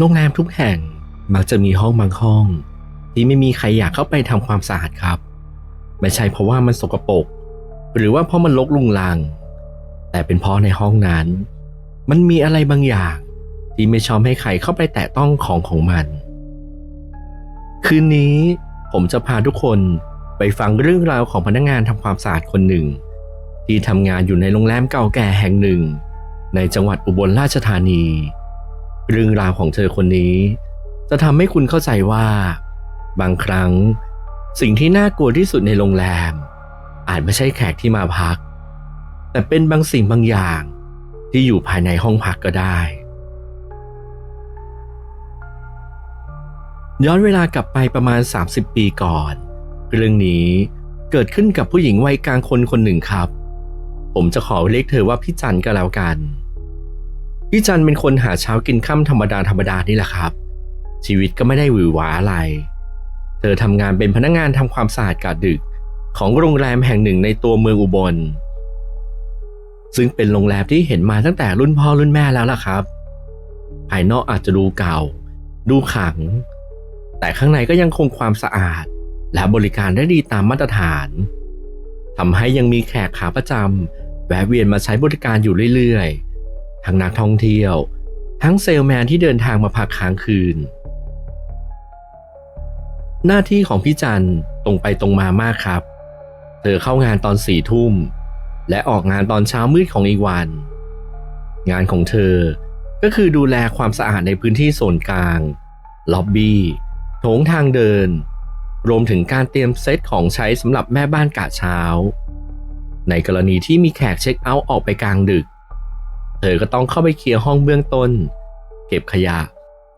โรงแรมทุกแห่งมักจะมีห้องบางห้อง ที่ไม่มีใครอยากเข้าไปทำความสะอาดครับ ไม่ใช่เพราะว่ามันสกปรกหรือว่าเพราะมันลกลุงลัง แต่เป็นเพราะในห้องนั้น มันมีอะไรบางอย่าง ที่ไม่ชอบให้ใครเข้าไปแตะต้องของของมัน คืนนี้ผมจะพาทุกคนไปฟังเรื่องราวของพนักงานทำความสะอาดคนหนึ่ง ที่ทำงานอยู่ในโรงแรมเก่าแก่แห่งหนึ่ง ในจังหวัดอุบลราชธานี เรื่องราวของเธอคนนี้ จะทำให้คุณเข้าใจว่า บางครั้ง สิ่งที่น่ากลัวที่สุดในโรงแรม อาจไม่ใช่แขกที่มาพัก แต่เป็นบางสิ่งบางอย่างที่อยู่ภายในห้องพักก็ได้ ย้อนเวลากลับไปประมาณ 30 ปีก่อน เรื่องนี้เกิดขึ้นกับผู้หญิงวัยกลางคนคนหนึ่งครับ ผมจะขอเรียกเธอว่าพี่จันก็แล้วกัน พี่จันเป็นคนหาเช้ากินค่ำธรรมดาธรรมดานี่แหละครับ ชีวิตก็ไม่ได้หวือหวาอะไร เธอทำงานเป็นพนักงานทำความสะอาดกะดึก ของโรงแรมแห่งหนึ่งในตัวเมืองอุบล ซึ่งเป็นโรงแรมที่เห็นมาตั้งแต่รุ่นพ่อรุ่นแม่แล้วล่ะครับ ภายนอกอาจจะดูเก่า ดูขัง แต่ข้างในก็ยังคงความสะอาด และบริการได้ดีตามมาตรฐานทำให้ยังมีแขกขาประจำแวะเวียนมาใช้บริการอยู่เรื่อยๆ ทั้งนักท่องเที่ยว ทั้งเซลแมนที่เดินทางมาพักค้างคืน หน้าที่ของพี่จันตรงไปตรงมามากครับ เธอเข้างานตอนสี่ทุ่ม และออกงานตอนเช้ามืดของอีกวัน งานของเธอก็คือดูแลความสะอาดในพื้นที่โซนกลาง ล็อบบี้ โถงทางเดิน รวมถึงการเตรียมเซตของใช้สำหรับแม่บ้านกะเช้า ในกรณีที่มีแขกเช็คเอาท์ออกไปกลางดึก เธอก็ต้องเข้าไปเคลียร์ห้องเบื้องต้น เก็บขยะ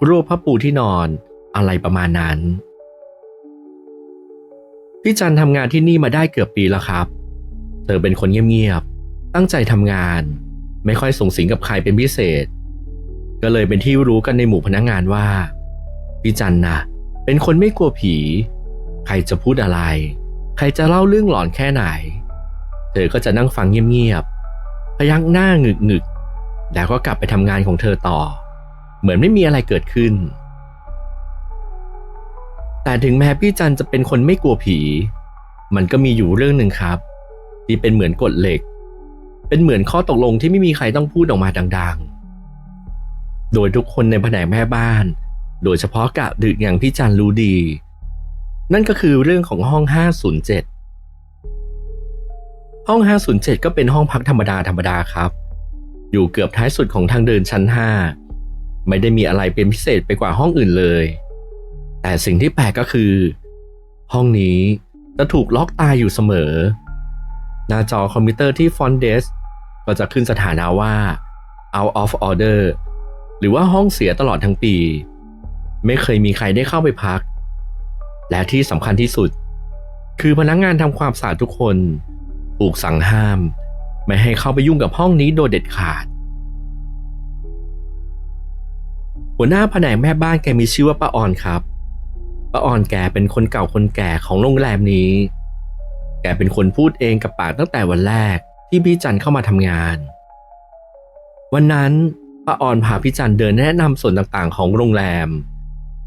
รวบผ้าปูที่นอนอะไรประมาณนั้น พี่จันทำงานที่นี่มาได้เกือบปีแล้วครับ เธอเป็นคนเงียบๆ ตั้งใจทำงาน ไม่ค่อยส่งสิงกับใครเป็นพิเศษ ก็เลยเป็นที่รู้กันในหมู่พนักงงานว่า พี่จันนะเป็นคนไม่กลัวผี ใครจะพูดอะไร ใครจะเล่าเรื่องหลอนแค่ไหน เธอก็จะนั่งฟังเงียบๆ พยักหน้าหงึกหงึก แล้วก็กลับไปทำงานของเธอต่อ เหมือนไม่มีอะไรเกิดขึ้น แต่ถึงแม้พี่จันจะเป็นคนไม่กลัวผี มันก็มีอยู่เรื่องหนึ่งครับ ที่เป็นเหมือนกฎเหล็ก เป็นเหมือนข้อตกลงที่ไม่มีใครต้องพูดออกมาดัง ๆ โดยทุกคนในแผนกแม่บ้าน โดยเฉพาะกะดึกอย่างพี่จันรู้ดี นั่นก็คือเรื่องของห้อง 507 ห้อง 507 ก็เป็นห้องพักธรรมดาธรรมดาครับ อยู่เกือบท้ายสุดของทางเดินชั้น 5 ไม่ได้มีอะไรเป็นพิเศษไปกว่าห้องอื่นเลย แต่สิ่งที่แปลกก็คือ ห้องนี้จะถูกล็อกตายอยู่เสมอ หน้าจอคอมพิวเตอร์ที่ Front Desk ก็จะขึ้นสถานะว่า out of order หรือว่าห้องเสียตลอดทั้งปี ไม่เคยมีใครได้เข้าไปพัก และที่สำคัญที่สุด คือพนักงงานทำความสะอาดทุกคนถูกสั่งห้าม ไม่ให้เข้าไปยุ่งกับห้องนี้โดยเด็ดขาด หัวหน้าแผนกแม่บ้านแกมีชื่อว่าป้าออนครับป้าออนแกเป็นคนเก่าคนแก่ของโรงแรมนี้ แกเป็นคนพูดเองกับปากตั้งแต่วันแรกที่พี่จันเข้ามาทำงาน วันนั้นป้าออนพาพี่จันเดินแนะนำส่วนต่างๆ ของโรงแรม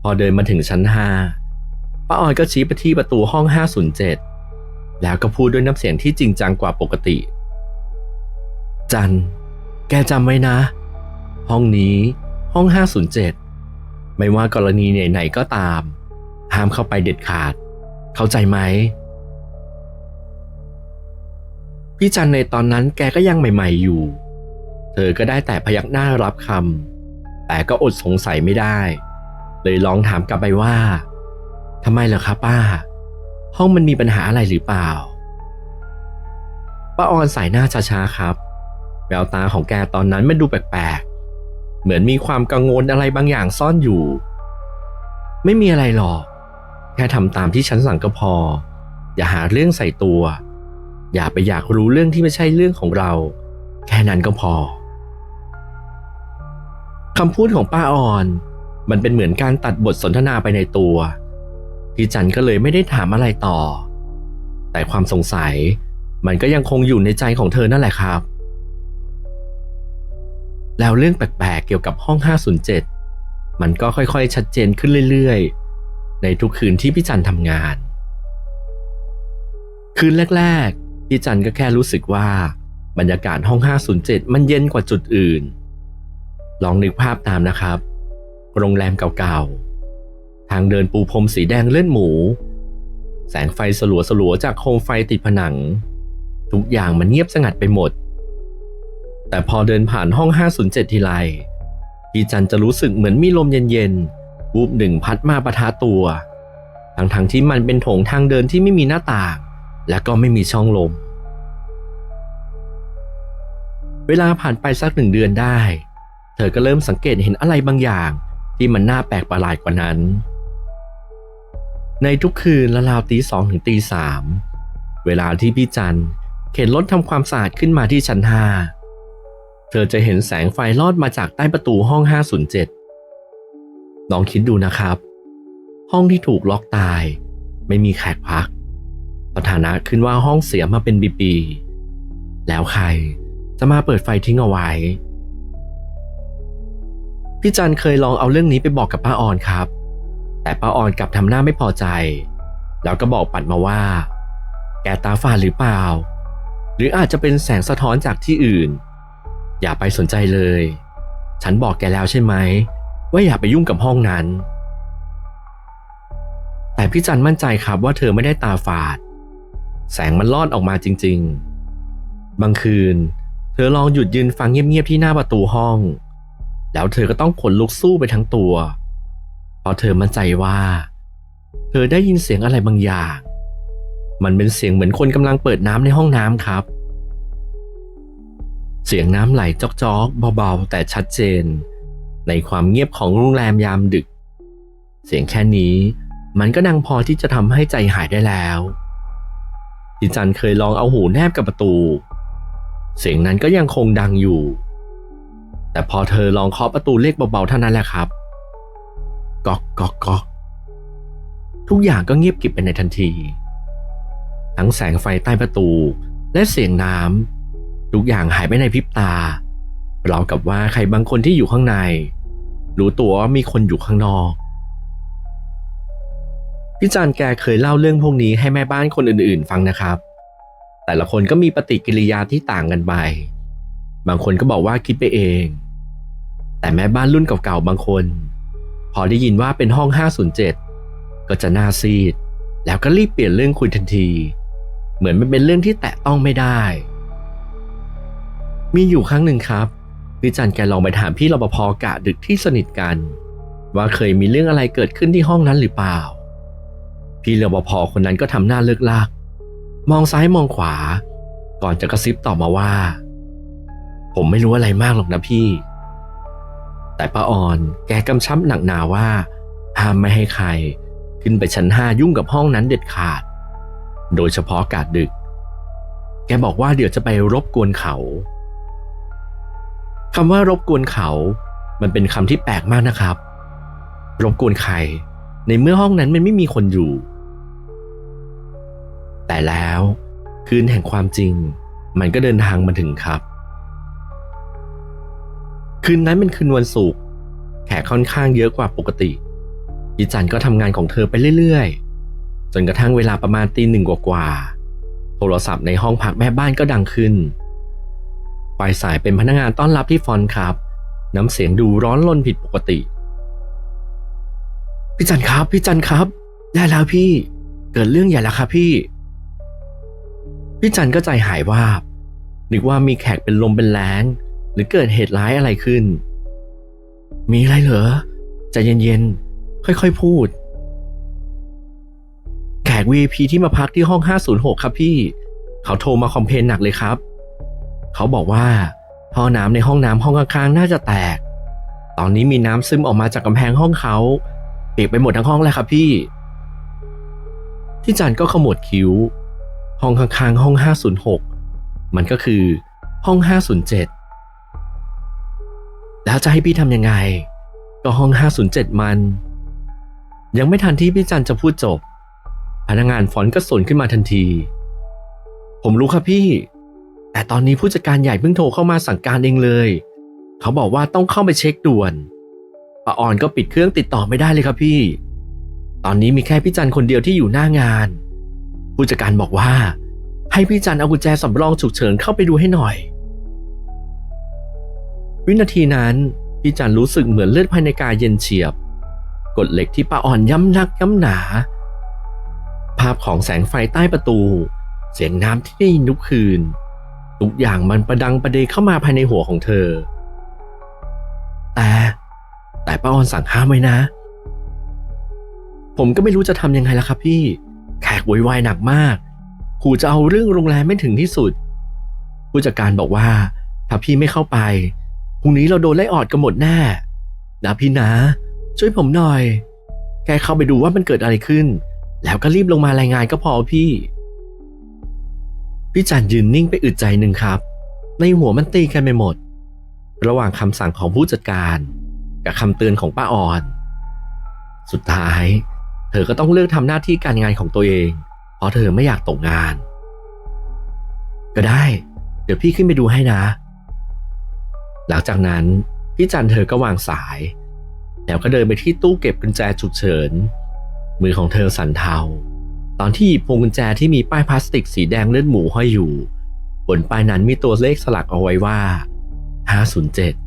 พอเดินมาถึงชั้นห้าป้าออนก็ชี้ไปที่ประตูห้อง 507 แล้วก็พูดด้วยน้ำเสียงที่จริงจังกว่าปกติ จัน แกจำไว้นะ ห้องนี้ห้อง 507 ไม่ว่ากรณีไหนๆก็ตาม ห้ามเข้าไปเด็ดขาด เข้าใจไหม พี่จันในตอนนั้นแกก็ยังใหม่ๆอยู่ เธอก็ได้แต่พยักหน้ารับคำ แต่ก็อดสงสัยไม่ได้ เลยลองถามกลับไปว่าทำไมเหรอคะป้า ห้องมันมีปัญหาอะไรหรือเปล่าป้าออนสายหน้าช้าๆครับ แววตาของแกตอนนั้นมันดูแปลกๆ เหมือนมีความกังวลอะไรบางอย่างซ่อนอยู่ ไม่มีอะไรหรอก แค่ทำตามที่ฉันสั่งก็พอ อย่าหาเรื่องใส่ตัว อย่าไปอยากรู้เรื่องที่ไม่ใช่เรื่องของเรา แค่นั้นก็พอคำพูดของป้าออน มันเป็นเหมือนการตัดบทสนทนาไปในตัวพี่จันก็เลยไม่ได้ถามอะไรต่อ แต่ความสงสัยมันก็ยังคงอยู่ในใจของเธอนั่นแหละครับ แล้วเรื่องแปลกๆเกี่ยวกับห้อง 507 มันก็ค่อยๆ ชัดเจนขึ้นเรื่อยๆ ในทุกคืนที่พี่จันทำงาน คืนแรกๆ พี่จันก็แค่รู้สึกว่า บรรยากาศห้อง 507 มันเย็นกว่าจุดอื่น ลองนึกภาพตามนะครับ โรงแรมเก่าๆ ทางเดินปูพรมสีแดงเลื่อนหมู แสงไฟสลัวๆ จากโคมไฟติดผนัง ทุกอย่างมันเงียบสงัดไปหมด แต่พอเดินผ่านห้อง 507 ทีไรพี่จันจะรู้สึกเหมือนมีลมเย็นๆวูบหนึ่งพัดมาประทะตัว ทั้งๆที่มันเป็นโถงทางเดินที่ไม่มีหน้าต่าง และก็ไม่มีช่องลม เวลาผ่านไปสักหนึ่งเดือนได้ เธอก็เริ่มสังเกตเห็นอะไรบางอย่าง ที่มันน่าแปลกประหลาดกว่านั้น ในทุกคืนละราวตีสองถึงตีสามเวลาที่พี่จันเข็นรถทำความสะอาดขึ้นมาที่ชั้นห้า เธอจะเห็นแสงไฟลอดมาจากใต้ประตูห้อง 507 ลองคิดดูนะครับ ห้องที่ถูกล็อกตาย ไม่มีแขกพัก สถานะขึ้นว่าห้องเสียมาเป็นปีๆ แล้วใครจะมาเปิดไฟทิ้งเอาไว้ พี่จันเคยลองเอาเรื่องนี้ไปบอกกับป้าออนครับ แต่ป้าออนกลับทำหน้าไม่พอใจ แล้วก็บอกปัดมาว่า แกตาฝาดหรือเปล่า หรืออาจจะเป็นแสงสะท้อนจากที่อื่น อย่าไปสนใจเลย ฉันบอกแกแล้วใช่ไหม ว่าอย่าไปยุ่งกับห้องนั้น แต่พี่จันมั่นใจครับว่าเธอไม่ได้ตาฝาด แสงมันลอดออกมาจริง ๆ บางคืน เธอลองหยุดยืนฟังเงียบๆที่หน้าประตูห้อง แล้วเธอก็ต้องขนลุกสู้ไปทั้งตัว เพราะเธอมั่นใจว่า เธอได้ยินเสียงอะไรบางอย่าง มันเป็นเสียงเหมือนคนกำลังเปิดน้ำในห้องน้ำครับ เสียงน้ำไหลจอกๆเบาๆ แต่ชัดเจน ในความเงียบของโรงแรมยามดึก เสียงแค่นี้มันก็ดังพอที่จะทำให้ใจหายได้แล้วดิจันเคยลองเอาหูแนบกับประตู เสียงนั้นก็ยังคงดังอยู่ แต่พอเธอลองเคาะประตูเลขเบาๆเท่านั้นแหละครับก๊อกก๊อกก๊อกทุกอย่างก็เงียบกริบไปในทันที ทั้งแสงไฟใต้ประตูและเสียงน้ำ ทุกอย่างหายไปในพริบตาเรากับว่าใครบางคนที่อยู่ข้างใน รู้ตัวว่ามีคนอยู่ข้างนอกพี่จานแกเคยเล่าเรื่องพวกนี้ให้แม่บ้านคนอื่นๆ ฟังนะครับ แต่ละคนก็มีปฏิกิริยาที่ต่างกันไป บางคนก็บอกว่าคิดไปเอง แต่แม่บ้านรุ่นเก่าๆบางคน พอได้ยินว่าเป็นห้อง 507 ก็จะหน้าซีด แล้วก็รีบเปลี่ยนเรื่องคุยทันที เหมือนมันเป็นเรื่องที่แตะต้องไม่ได้ มีอยู่ครั้งหนึ่งครับพี่จันแกลองไปถามพี่รปภกะดึกที่สนิทกัน ว่าเคยมีเรื่องอะไรเกิดขึ้นที่ห้องนั้นหรือเปล่า พี่รปภคนนั้นก็ทำหน้าเลิกลากมองซ้ายมองขวา ก่อนจะกระซิบตอบมาว่า ผมไม่รู้อะไรมากหรอกนะพี่ แต่ป้าออนแกกำชับหนักหนาว่า ห้ามไม่ให้ใคร ขึ้นไปชั้นห้ายุ่งกับห้องนั้นเด็ดขาด โดยเฉพาะกาดดึก แกบอกว่าเดี๋ยวจะไปรบกวนเขา คำว่ารบกวนเขา มันเป็นคำที่แปลกมากนะครับ รบกวนใคร ในเมื่อห้องนั้นมันไม่มีคนอยู่ แต่แล้วคืนแห่งความจริง มันก็เดินทางมาถึงครับ คืนนั้นเป็นคืนวันศุกร์แขกค่อนข้างเยอะกว่าปกติยิจันก็ทำงานของเธอไปเรื่อยๆ จนกระทั่งเวลาประมาณตีหนึ่งกว่าๆโทรศัพท์ในห้องพักแม่บ้านก็ดังขึ้น ปลายสายเป็นพนักงานต้อนรับที่ฟอนครับ น้ำเสียงดูร้อนรนผิดปกติ พี่จันครับ พี่จันครับ ได้แล้วพี่ เกิดเรื่องใหญ่แล้วครับพี่ พี่จันก็ใจหายวาบ นึกว่ามีแขกเป็นลมเป็นแรงหรือเกิดเหตุร้ายอะไรขึ้น มีอะไรเหรอใจเย็นๆ ค่อยๆ พูด แขก VIP ที่มาพักที่ห้อง 506 ครับพี่ เขาโทรมาคอมเพลนหนักเลยครับ เขาบอกว่าท่อน้ำในห้องน้ำห้องข้างๆน่าจะแตก ตอนนี้มีน้ำซึมออกมาจากกำแพงห้องเขาเปียกไปหมดทั้งห้องเลยครับพี่ ที่จันก็ขมวดคิ้ว ห้องข้างๆห้อง 506 มันก็คือห้อง 507 แล้วจะให้พี่ทำยังไง ก็ห้อง 507 มัน ยังไม่ทันที่พี่จันจะพูดจบ พนักงานฟอนก็สนขึ้นมาทันที ผมรู้ครับพี่ แต่ตอนนี้ผู้จัดการใหญ่เพิ่งโทรเข้ามาสั่งการเองเลย เขาบอกว่าต้องเข้าไปเช็คด่วนป้าออนก็ปิดเครื่องติดต่อไม่ได้เลยครับพี่ ตอนนี้มีแค่พี่จันคนเดียวที่อยู่หน้างาน ผู้จัดการบอกว่า ให้พี่จันเอากุญแจสำรองฉุกเฉินเข้าไปดูให้หน่อย วินาทีนั้นพี่จันรู้สึกเหมือนเลือดภายในกายเย็นเฉียบ กดเหล็กที่ป้าอ่อนย้ำนักย้ำหนา ภาพของแสงไฟใต้ประตู เสียงน้ำที่ได้ยินทุกคืน ทุกอย่างมันประดังประเดเข้ามาภายในหัวของเธอ แต่แต่ป้าออนสั่งห้ามไว้นะ ผมก็ไม่รู้จะทำยังไงล่ะครับพี่ แขกโวยวายหนักมากขู่จะเอาเรื่องโรงแรมไม่ถึงที่สุด ผู้จัดการบอกว่า ถ้าพี่ไม่เข้าไปพรุ่งนี้เราโดนไล่ออดกันหมดแน่นะพี่นะ ช่วยผมหน่อยแค่เข้าไปดูว่ามันเกิดอะไรขึ้น แล้วก็รีบลงมารายงานก็พอพี่ พี่จันยืนนิ่งไปอึดใจหนึ่งครับ ในหัวมันตีกันไปหมด ระหว่างคำสั่งของผู้จัดการ กับคำเตือนของป้าออน สุดท้าย เธอก็ต้องเลือกทำหน้าที่การงานของตัวเอง เพราะเธอไม่อยากตกงาน ก็ได้ เดี๋ยวพี่ขึ้นไปดูให้นะ หลังจากนั้นพี่จันเธอก็วางสาย แล้วก็เดินไปที่ตู้เก็บกุญแจฉุกเฉิน มือของเธอสั่นเทา ตอนที่หยิบพวงกุญแจที่มีป้ายพลาสติกสีแดงเลือดหมูห้อยอยู่ บนป้ายนั้นมีตัวเลขสลักเอาไว้ว่า 507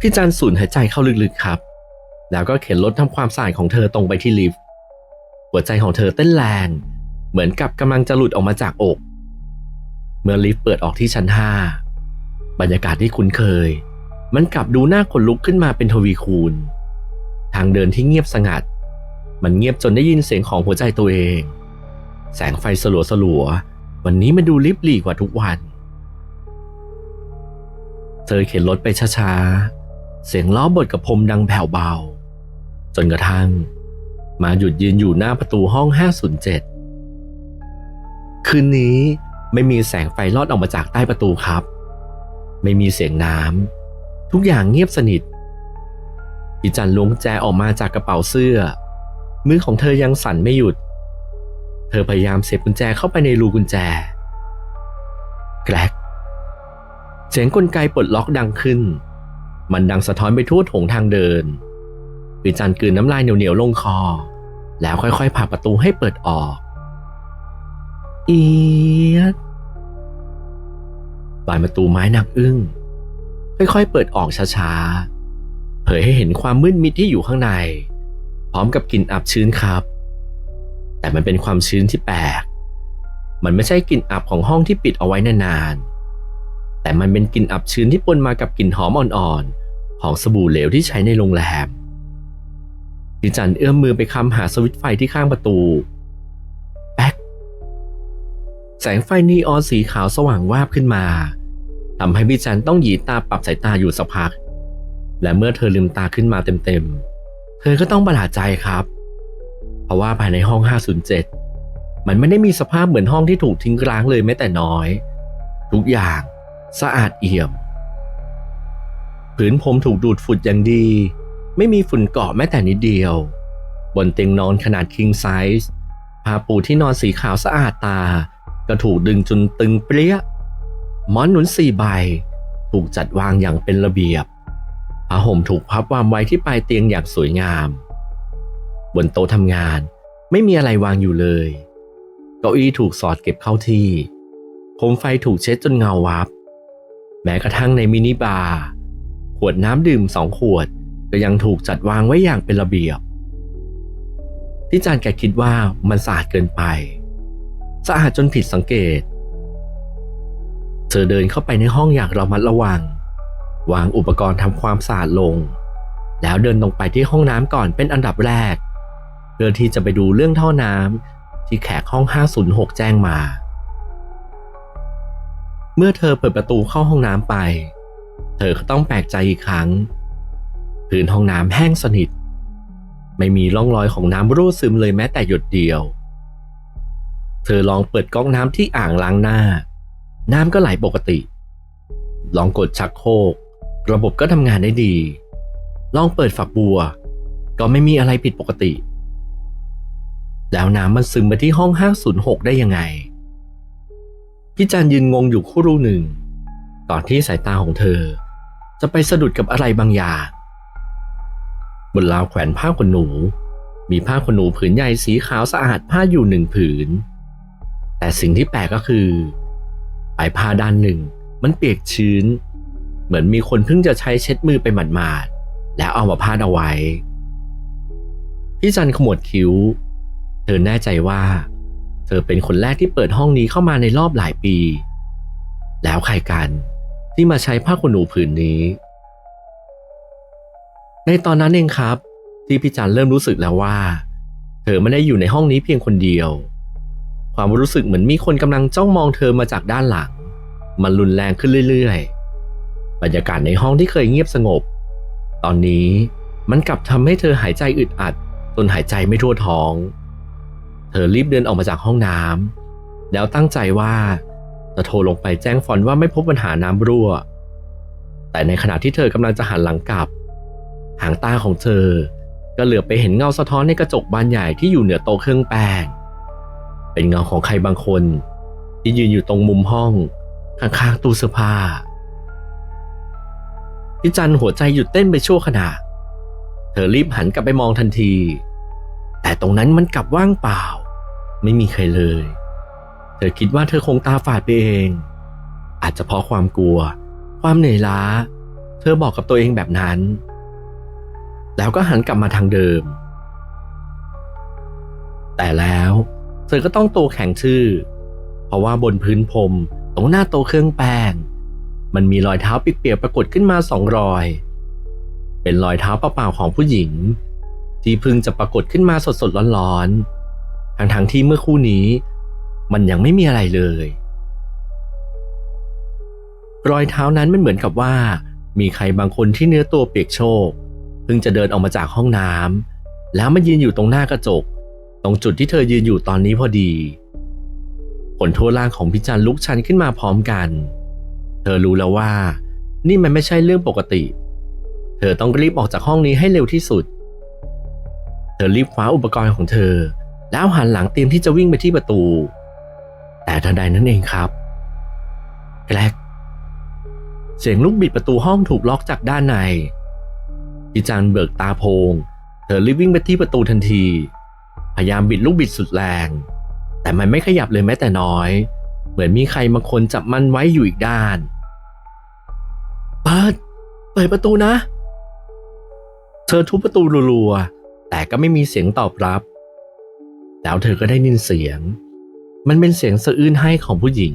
พี่จันสูดหายใจเข้าลึกๆครับ แล้วก็เข็นรถทำความสะอาดของเธอตรงไปที่ลิฟต์ หัวใจของเธอเต้นแรง เหมือนกับกำลังจะหลุดออกมาจากอก เมื่อลิฟต์เปิดออกที่ชั้นห้าบรรยากาศที่คุ้นเคย มันกลับดูน่าขนลุกขึ้นมาเป็นทวีคูณ ทางเดินที่เงียบสงัด มันเงียบจนได้ยินเสียงของหัวใจตัวเอง แสงไฟสลัวสลัววันนี้มันดูลิบหลีกว่าทุกวัน เธอเข็นรถไปช้าๆ เสียงล้อบดกับพรมดังแผ่วเบา จนกระทั่ง มาหยุดยืนอยู่หน้าประตูห้อง 507 คืนนี้ไม่มีแสงไฟลอดออกมาจากใต้ประตูครับ ไม่มีเสียงน้ำทุกอย่างเงียบสนิทพี่จันล้วงกุญแจออกมาจากกระเป๋าเสื้อ มือของเธอยังสั่นไม่หยุด เธอพยายามเสียบกุญแจเข้าไปในรูกุญแจ แกรกเสียงกลไกปลดล็อกดังขึ้น มันดังสะท้อนไปทั่วโถงทางเดินพี่จันกลืนน้ำลายเหนียวๆลงคอ แล้วค่อยๆผลักประตูให้เปิดออกเอียดบานประตูไม้หนักอึ้ง ค่อยๆเปิดออกช้าๆ เผยให้เห็นความมืดมิดที่อยู่ข้างใน ร้อมกับกลิ่นอับชื้นครับ แต่มันเป็นความชื้นที่แปลก มันไม่ใช่กลิ่นอับของห้องที่ปิดเอาไว้นานๆ แต่มันเป็นกลิ่นอับชื้นที่ปนมากับกลิ่นหอมอ่อนๆ ของสบู่เหลวที่ใช้ในโรงแรมดิจันเอื้อมมือไปคำหาสวิตช์ไฟที่ข้างประตูแป๊กแสงไฟนีออนสีขาวสว่างวาบขึ้นมาทำให้พี่จันต้องหยีตาปรับสายตาอยู่สักพัก และเมื่อเธอลืมตาขึ้นมาเต็มๆ เธอก็ต้องประหลาดใจครับ เพราะว่าภายในห้อง 507 มันไม่ได้มีสภาพเหมือนห้องที่ถูกทิ้งร้างเลยแม้แต่น้อย ทุกอย่างสะอาดเอี่ยม ผืนผมถูกดูดฝุ่นอย่างดี ไม่มีฝุ่นเกาะแม้แต่นิดเดียว บนเตียงนอนขนาด king size ผ้าปูที่นอนสีขาวสะอาดตา ก็ถูกดึงจนตึงเปรี้ยหมอนหนุนสี่ใบ ถูกจัดวางอย่างเป็นระเบียบ ผ้าห่มถูกพับวางไว้ที่ปลายเตียงอย่างสวยงาม บนโต๊ะทำงานไม่มีอะไรวางอยู่เลย เก้าอี้ถูกสอดเก็บเข้าที่โคมไฟถูกเช็ดจนเงาวับ แม้กระทั่งในมินิบาร์ ขวดน้ำดื่มสองขวดก็ยังถูกจัดวางไว้อย่างเป็นระเบียบ ที่จานแกคิดว่ามันสะอาดเกินไป สะอาดจนผิดสังเกต เธอเดินเข้าไปในห้องอย่างระมัดระวัง วางอุปกรณ์ทำความสะอาดลง แล้วเดินตรงไปที่ห้องน้ำก่อนเป็นอันดับแรก เพื่อที่จะไปดูเรื่องท่อน้ำที่แขกห้อง 506 แจ้งมา เมื่อเธอเปิดประตูเข้าห้องน้ำไป เธอก็ต้องแปลกใจอีกครั้งพื้นห้องน้ำแห้งสนิท ไม่มีร่องรอยของน้ำรั่วซึมเลยแม้แต่หยดเดียว เธอลองเปิดก๊อกน้ำที่อ่างล้างหน้า น้ำก็ไหลปกติ ลองกดชักโครก ระบบก็ทำงานได้ดี ลองเปิดฝักบัว ก็ไม่มีอะไรผิดปกติ แล้วน้ำมันซึมไปที่ห้อง 506 ได้ยังไง พี่จันยืนงงอยู่ครู่หนึ่งก่อนที่สายตาของเธอ จะไปสะดุดกับอะไรบางอย่างบนราวแขวนผ้าขนหนู มีผ้าขนหนูผืนใหญ่สีขาวสะอาดผ้าอยู่หนึ่งผืน แต่สิ่งที่แปลกก็คือปลายผ้าด้านหนึ่งมันเปียกชื้น เหมือนมีคนเพิ่งจะใช้เช็ดมือไปหมาดๆ แล้วเอามาพาดเอาไว้ พี่จันขมวดคิ้ว เธอแน่ใจว่า เธอเป็นคนแรกที่เปิดห้องนี้เข้ามาในรอบหลายปี แล้วใครกันที่มาใช้ผ้าขนหนูผืนนี้ ในตอนนั้นเองครับ ที่พี่จันเริ่มรู้สึกแล้วว่า เธอไม่ได้อยู่ในห้องนี้เพียงคนเดียว ความรู้สึกเหมือนมีคนกำลังจ้องมองเธอมาจากด้านหลัง มันรุนแรงขึ้นเรื่อยๆ บรรยากาศในห้องที่เคยเงียบสงบ ตอนนี้มันกลับทำให้เธอหายใจอึดอัดจนหายใจไม่ทั่วท้อง เธอรีบเดินออกมาจากห้องน้ำแล้วตั้งใจว่าจะโทรลงไปแจ้งฟอนว่าไม่พบปัญหาน้ำรั่ว แต่ในขณะที่เธอกำลังจะหันหลังกลับ หางตาของเธอก็เหลือไปเห็นเงาสะท้อนในกระจกบานใหญ่ที่อยู่เหนือโต๊ะเครื่องแป้ง เป็นเงาของใครบางคน ที่ยืนอยู่ตรงมุมห้องข้างๆตู้เสื้อผ้า พี่จันหัวใจหยุดเต้นไปชั่วขณะ เธอรีบหันกลับไปมองทันที แต่ตรงนั้นมันกลับว่างเปล่า ไม่มีใครเลย เธอคิดว่าเธอคงตาฝาดไปเอง อาจจะเพราะความกลัว ความเหนื่อยล้า เธอบอกกับตัวเองแบบนั้น แล้วก็หันกลับมาทางเดิม แต่แล้วเธอก็ต้องโตแข็งชื่อ เพราะว่าบนพื้นพรมตรงหน้าโตเครื่องแป้ง มันมีรอยเท้าเปียกๆปรากฏขึ้นมาสองรอย เป็นรอยเท้าเปล่าๆของผู้หญิง ที่เพิ่งจะปรากฏขึ้นมาสดๆร้อนๆทั้งๆที่เมื่อคู่นี้ มันยังไม่มีอะไรเลย รอยเท้านั้นมันเหมือนกับว่า มีใครบางคนที่เนื้อตัวเปียกโชกเพิ่งจะเดินออกมาจากห้องน้ำแล้วมายืนอยู่ตรงหน้ากระจก ตรงจุดที่เธอยืนอยู่ตอนนี้พอดีผลทั่วร่างของพิจันลุกชันขึ้นมาพร้อมกันเธอรู้แล้วว่า นี่มันไม่ใช่เรื่องปกติ เธอต้องรีบออกจากห้องนี้ให้เร็วที่สุด เธอรีบคว้าอุปกรณ์ของเธอ แล้วหันหลังเตรียมที่จะวิ่งไปที่ประตู แต่ทันใดนั้นเองครับแกลกเสียงลูกบิดประตูห้องถูกล็อกจากด้านในพิจันเบิกตาโพง เธอรีบวิ่งไปที่ประตูทันที พยายามบิดลูกบิดสุดแรง แต่มันไม่ขยับเลยแม้แต่น้อย เหมือนมีใครบางคนจับมันไว้อยู่อีกด้าน เปิดประตูนะ เธอทุบประตูรัวๆ แต่ก็ไม่มีเสียงตอบรับ แล้วเธอก็ได้ยินเสียง มันเป็นเสียงสะอื้นให้ของผู้หญิง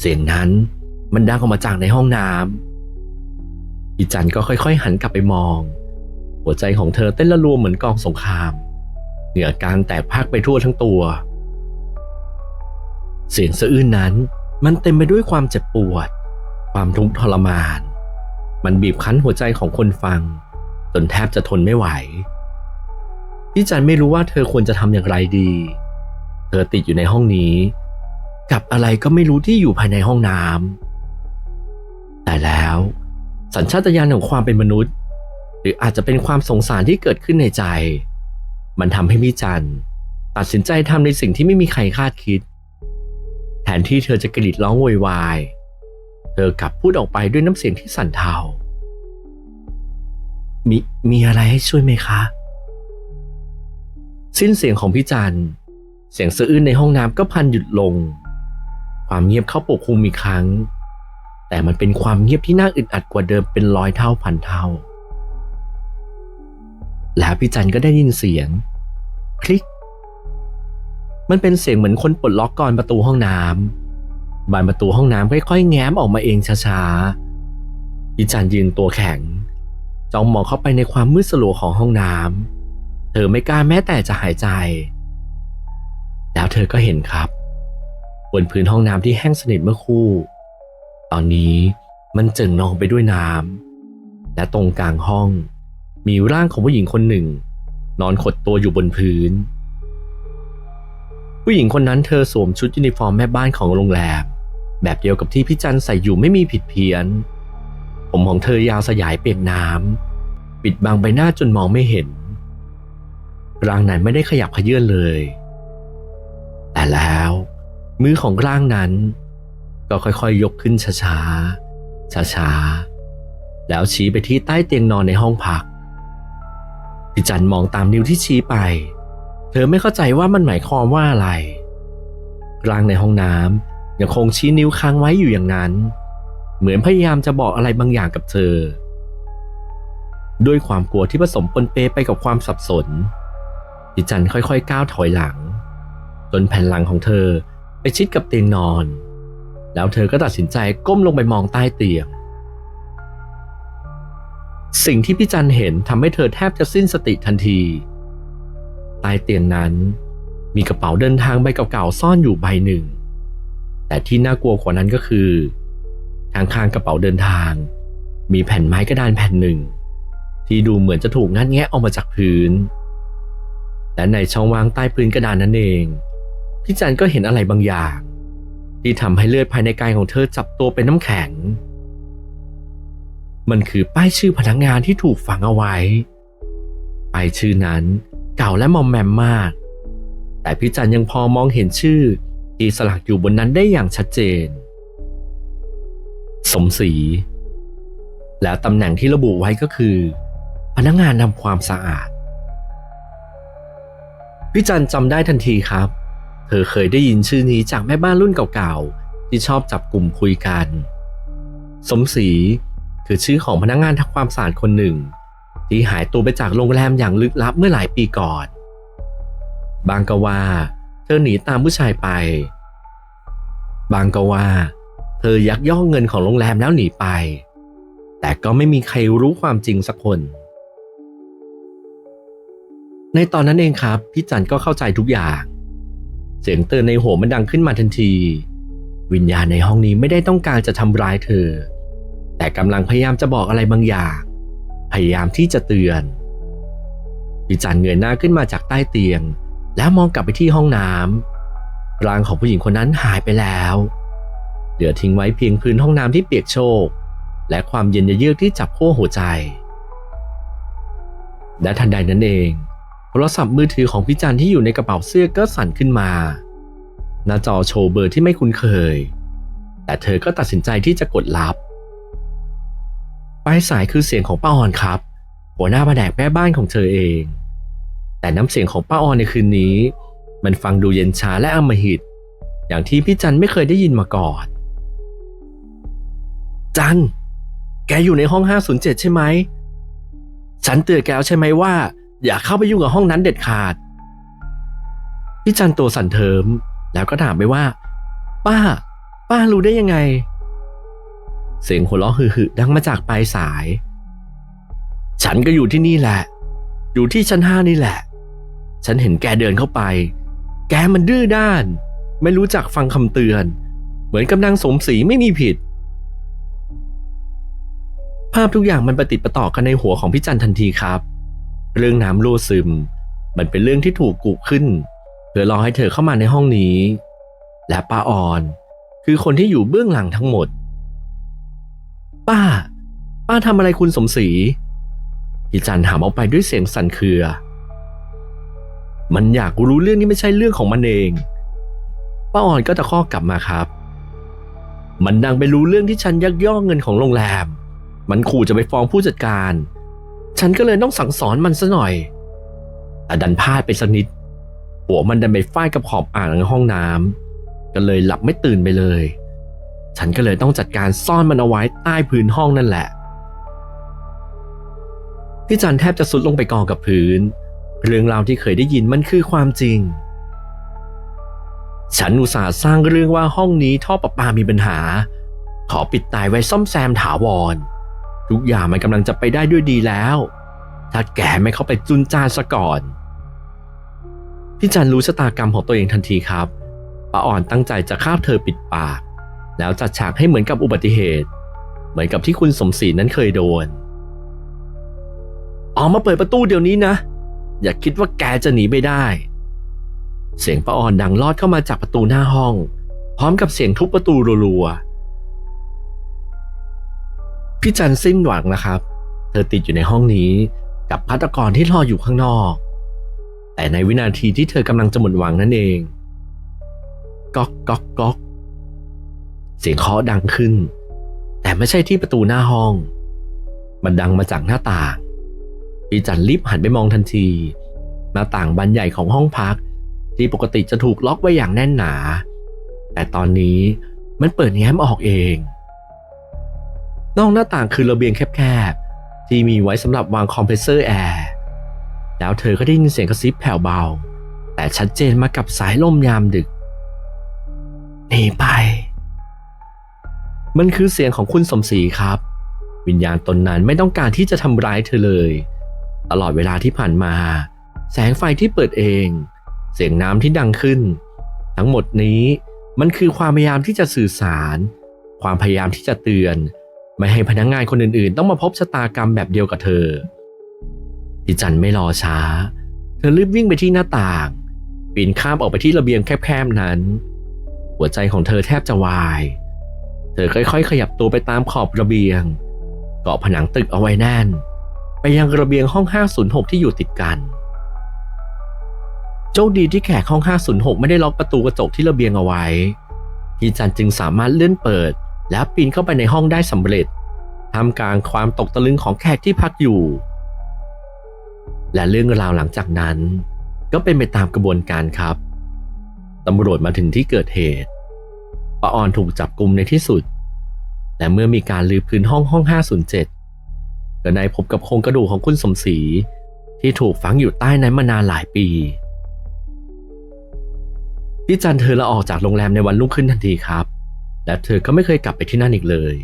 เสียงนั้นมันดังออกมาจากในห้องน้ำอีจันก็ค่อยๆ หันกลับไปมอง หัวใจของเธอเต้นระรัวเหมือนกองสงคราม เหงื่อกางแตกพากไปทั่วทั้งตัว เสียงสะอื้นนั้นมันเต็มไปด้วยความเจ็บปวด ความทุกข์ทรมาน มันบีบคั้นหัวใจของคนฟัง จนแทบจะทนไม่ไหวพี่จันไม่รู้ว่าเธอควรจะทำอย่างไรดี เธอติดอยู่ในห้องนี้ กับอะไรก็ไม่รู้ที่อยู่ภายในห้องน้ำแต่แล้ว สัญชาตญาณของความเป็นมนุษย์ หรืออาจจะเป็นความสงสารที่เกิดขึ้นในใจ มันทำให้พี่จันตัดสินใจทำในสิ่งที่ไม่มีใครคาดคิด แทนที่เธอจะกรีดร้องโวยวาย ธอกลับพูดออกไปด้วยน้ำเสียงที่สั่นเทา มีมีอะไรให้ช่วยไหมคะ สิ้นเสียงของพี่จันเสียงสะอื้นในห้องน้ำก็พันหยุดลง ความเงียบเข้าปกคลุมอีกครั้ง แต่มันเป็นความเงียบที่น่าอึดอัดกว่าเดิมเป็นร้อยเท่าพันเท่า แล้วพี่จันก็ได้ยินเสียง คลิก มันเป็นเสียงเหมือนคนปลดล็อกกรอนประตูห้องน้ำ บานประตูห้องน้ำค่อยๆ แง้มออกมาเองช้าๆพี่จันยืนตัวแข็ง จ้องมองเข้าไปในความมืดสลัวของห้องน้ำเธอไม่กล้าแม้แต่จะหายใจ แล้วเธอก็เห็นครับบนพื้นห้องน้ำที่แห้งสนิทเมื่อคู่ ตอนนี้มันเจิ่งนองไปด้วยน้ำและตรงกลางห้อง มีร่างของผู้หญิงคนหนึ่ง นอนขดตัวอยู่บนพื้น ผู้หญิงคนนั้นเธอสวมชุดยูนิฟอร์มแม่บ้านของโรงแรม แบบเดียวกับที่พี่จันใส่อยู่ไม่มีผิดเพี้ยน ผมของเธอยาวสยายเปียกน้ำปิดบังใบหน้าจนมองไม่เห็นร่างนั้นไม่ได้ขยับขยื่นเลย แต่แล้ว มือของร่างนั้น ก็ค่อยๆยยกขึ้นช้าๆช้าๆแล้วชี้ไปที่ใต้เตียงนอนในห้องพักพี่จันมองตามนิ้วที่ชี้ไป เธอไม่เข้าใจว่ามันหมายความว่าอะไรกลางในห้องน้ำ ยังคงชี้นิ้วค้างไว้อยู่อย่างนั้น เหมือนพยายามจะบอกอะไรบางอย่างกับเธอ ด้วยความกลัวที่ผสมปนเปไปกับความสับสนพี่จันค่อยๆก้าวถอยหลัง จนแผ่นหลังของเธอไปชิดกับเตียงนอน แล้วเธอก็ตัดสินใจก้มลงไปมองใต้เตียง สิ่งที่พี่จันเห็นทำให้เธอแทบจะสิ้นสติทันทีใต้เตียงนั้น มีกระเป๋าเดินทางใบเก่าๆซ่อนอยู่ใบหนึ่ง แต่ที่น่ากลัวกว่านั้นก็คือทางข้างกระเป๋าเดินทาง มีแผ่นไม้กระดานแผ่นหนึ่ง ที่ดูเหมือนจะถูกงัดแงะออกมาจากพื้น และในช่องว่างใต้พื้นกระดานนั้นเองพี่จันก็เห็นอะไรบางอย่าง ที่ทำให้เลือดภายในกายของเธอจับตัวเป็นน้ำแข็ง มันคือป้ายชื่อพนักงานที่ถูกฝังเอาไว้ป้ายชื่อนั้นเก่าและมอมแมมมาก แต่พี่จันยังพอมองเห็นชื่อ ที่สลักอยู่บนนั้นได้อย่างชัดเจน สมศรีแล้วตำแหน่งที่ระบุไว้ก็คือ พนักงานทำความสะอาด พี่จันจำได้ทันทีครับ เธอเคยได้ยินชื่อนี้จากแม่บ้านรุ่นเก่าๆ ที่ชอบจับกลุ่มคุยกัน สมศรีคือชื่อของพนักงานทำความสะอาดคนหนึ่ง ที่หายตัวไปจากโรงแรมอย่างลึกลับเมื่อหลายปีก่อน บางก็ว่า เธอหนีตามผู้ชายไป บางก็ว่า เธอยักยอกเงินของโรงแรมแล้วหนีไป แต่ก็ไม่มีใครรู้ความจริงสักคน ในตอนนั้นเองครับพี่จันก็เข้าใจทุกอย่าง เสียงเตือนในหัวมันดังขึ้นมาทันที วิญญาณในห้องนี้ไม่ได้ต้องการจะทำร้ายเธอ แต่กำลังพยายามจะบอกอะไรบางอย่าง พยายามที่จะเตือนพี่จันเงยหน้าขึ้นมาจากใต้เตียง แล้วมองกลับไปที่ห้องน้ำร่างของผู้หญิงคนนั้นหายไปแล้ว เหลือทิ้งไว้เพียงพื้นห้องน้ำที่เปียกโชก และความเย็นเยือกที่จับขั้วหัวใจ และทันใดนั้นเอง โทรศัพท์มือถือของพี่จันที่อยู่ในกระเป๋าเสื้อก็สั่นขึ้นมา หน้าจอโชว์เบอร์ที่ไม่คุ้นเคย แต่เธอก็ตัดสินใจที่จะกดรับปลายสายคือเสียงของป้าออนครับ หัวหน้าแผนกแม่บ้านของเธอเอง แต่น้ำเสียงของป้าออนในคืนนี้ มันฟังดูเย็นชาและอำมหิต อย่างที่พี่จันไม่เคยได้ยินมาก่อน จัน แกอยู่ในห้อง 507 ใช่ไหม ฉันเตือนแกแล้วใช่ไหมว่า อย่าเข้าไปยุ่งกับห้องนั้นเด็ดขาด พี่จันตัวสั่นเทิม แล้วก็ถามไปว่า ป้า ป้ารู้ได้ยังไง เสียงหัวเราะหึ่ๆดังมาจากปลายสาย ฉันก็อยู่ที่นี่แหละ อยู่ที่ชั้นห้านี่แหละ ฉันเห็นแกเดินเข้าไป แกมันดื้อด้าน ไม่รู้จักฟังคำเตือน เหมือนกำลังสมศรีไม่มีผิด ภาพทุกอย่างมันประติดประต่อกันในหัวของพี่จันทันทีครับ เรื่องน้ำรั่วซึม มันเป็นเรื่องที่ถูกกุขึ้น เพื่อรอให้เธอเข้ามาในห้องนี้ และป้าออน คือคนที่อยู่เบื้องหลังทั้งหมด ป้า ป้าทำอะไรคุณสมศรีพี่จันถามออกไปด้วยเสียงสั่นเครือ มันอยากรู้เรื่องนี้ไม่ใช่เรื่องของมันเอง ป้าอ่อนก็ตะคอกกลับมาครับ มันดังไปรู้เรื่องที่ฉันยักยอกเงินของโรงแรม มันขู่จะไปฟ้องผู้จัดการ ฉันก็เลยต้องสั่งสอนมันซะหน่อย แต่ดันพลาดไปสักนิด หัวมันดันไปฟาดกับขอบอ่างในห้องน้ำก็เลยหลับไม่ตื่นไปเลย ฉันก็เลยต้องจัดการซ่อนมันเอาไว้ใต้พื้นห้องนั่นแหละพี่จันแทบจะสุดลงไปกองกับพื้น เรื่องราวที่เคยได้ยินมันคือความจริง ฉันอุตส่าห์สร้างเรื่องว่าห้องนี้ท่อประปามีปัญหา ขอปิดตายไว้ซ่อมแซมถาวร ทุกอย่างมันกำลังจะไปได้ด้วยดีแล้ว ถ้าแกไม่เข้าไปจุนจ้านซะก่อน พี่จันรู้ชะตากรรมของตัวเองทันทีครับป้าอ่อนตั้งใจจะฆ่าเธอปิดปาก แล้วจัดฉากให้เหมือนกับอุบัติเหตุ เหมือนกับที่คุณสมศรีนั้นเคยโดนออกมาเปิดประตูเดี๋ยวนี้นะ อย่าคิดว่าแกจะหนีไปได้ เสียงป้าอ่อนดังลอดเข้ามาจากประตูหน้าห้อง พร้อมกับเสียงทุบประตูรัวๆพี่จันสิ้นหวังนะครับ เธอติดอยู่ในห้องนี้กับฆาตกรที่รออยู่ข้างนอก แต่ในวินาทีที่เธอกำลังจะหมดหวังนั่นเองก๊อกก๊อกก๊อกเสียงเคาะดังขึ้น แต่ไม่ใช่ที่ประตูหน้าห้อง มันดังมาจากหน้าต่าง พี่จันรีบหันไปมองทันที หน้าต่างบานใหญ่ของห้องพัก ที่ปกติจะถูกล็อกไว้อย่างแน่นหนา แต่ตอนนี้มันเปิดแง้มออกเอง นอกหน้าต่างคือระเบียงแคบๆ ที่มีไว้สำหรับวางคอมเพรสเซอร์แอร์แล้วเธอก็ได้ยินเสียงกระซิบแผ่วเบา แต่ชัดเจนมากับสายลมยามดึกหนีไป มันคือเสียงของคุณสมศรีครับ วิญญาณตนนั้นไม่ต้องการที่จะทำร้ายเธอเลย ตลอดเวลาที่ผ่านมา แสงไฟที่เปิดเอง เสียงน้ำที่ดังขึ้น ทั้งหมดนี้มันคือความพยายามที่จะสื่อสาร ความพยายามที่จะเตือน ไม่ให้พนักงงานคนอื่น ๆ ต้องมาพบชะตากรรมแบบเดียวกับเธอพี่จันไม่รอช้า เธอรีบวิ่งไปที่หน้าต่างปีนข้ามออกไปที่ระเบียงแคบๆนั้น หัวใจของเธอแทบจะวาย เธอค่อยๆ ขยับตัวไปตามขอบระเบียง เกาะผนังตึกเอาไว้แน่น ไปยังระเบียงห้อง 506 ที่อยู่ติดกันโชคดีที่แขกห้อง 506 ไม่ได้ล็อกประตูกระจกที่ระเบียงเอาไว้พี่จันจึงสามารถเลื่อนเปิด แล้วปีนเข้าไปในห้องได้สำเร็จท่ามกลางความตกตะลึงของแขกที่พักอยู่ และเรื่องราวหลังจากนั้น ก็เป็นไปตามกระบวนการครับตำรวจมาถึงที่เกิดเหตุป้าออนถูกจับกลุมในที่สุด และเมื่อมีการลือพื้นห้องห้อง 507 ก็ได้พบกับโครงกระดูกของคุณสมศรีที่ถูกฝังอยู่ใต้นั้นมานานหลายปีพี่จันเธอละออกจากโรงแรมในวันรุ่งขึ้นทันทีครับ และเธอก็ไม่เคยกลับไปที่นั่นอีกเลย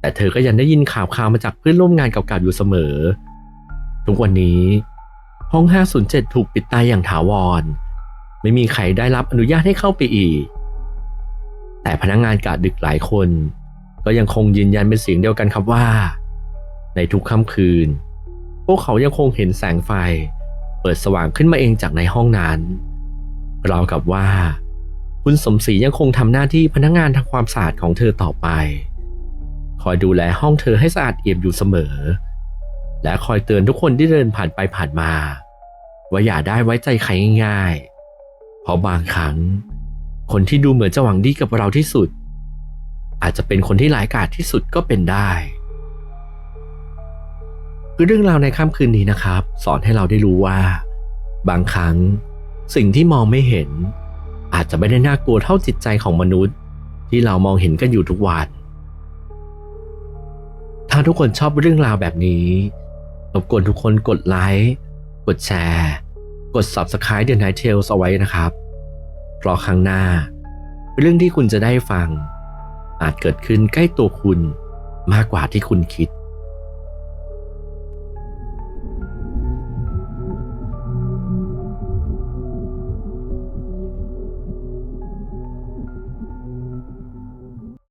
แต่เธอก็ยังได้ยินข่าวข่าวมาจากเพื่อนร่วมงานเก่าๆอยู่เสมอ ทุกวันนี้ห้อง 507 ถูกปิดตายอย่างถาวร ไม่มีใครได้รับอนุญาตให้เข้าไปอีก แต่พนักงงานกะดึกหลายคน ก็ยังคงยืนยันเป็นเสียงเดียวกันครับว่า ในทุกค่ำคืน พวกเขายังคงเห็นแสงไฟ เปิดสว่างขึ้นมาเองจากในห้องนั้นราวกับว่า คุณสมศรียังคงทำหน้าที่พนักงงานทำความสะอาดของเธอต่อไป คอยดูแลห้องเธอให้สะอาดเอี่ยมอยู่เสมอ และคอยเตือนทุกคนที่เดินผ่านไปผ่านมา ว่าอย่าได้ไว้ใจใครง่ายๆ เพราะบางครั้ง คนที่ดูเหมือนจะหวังดีกับเราที่สุด อาจจะเป็นคนที่หลายกาจที่สุดก็เป็นได้ คือเรื่องราวในค่ำคืนนี้นะครับ สอนให้เราได้รู้ว่า บางครั้งสิ่งที่มองไม่เห็น อาจจะไม่ได้น่ากลัวเท่าจิตใจของมนุษย์ ที่เรามองเห็นกันอยู่ทุกวัน ถ้าทุกคนชอบเรื่องราวแบบนี้รบกวนทุกคนกดไลค์กดแชร์ กด Subscribe The Night Tales เอาไว้นะครับเพราะครั้งหน้า เรื่องที่คุณจะได้ฟัง อาจเกิดขึ้นใกล้ตัวคุณมากกว่าที่คุณคิด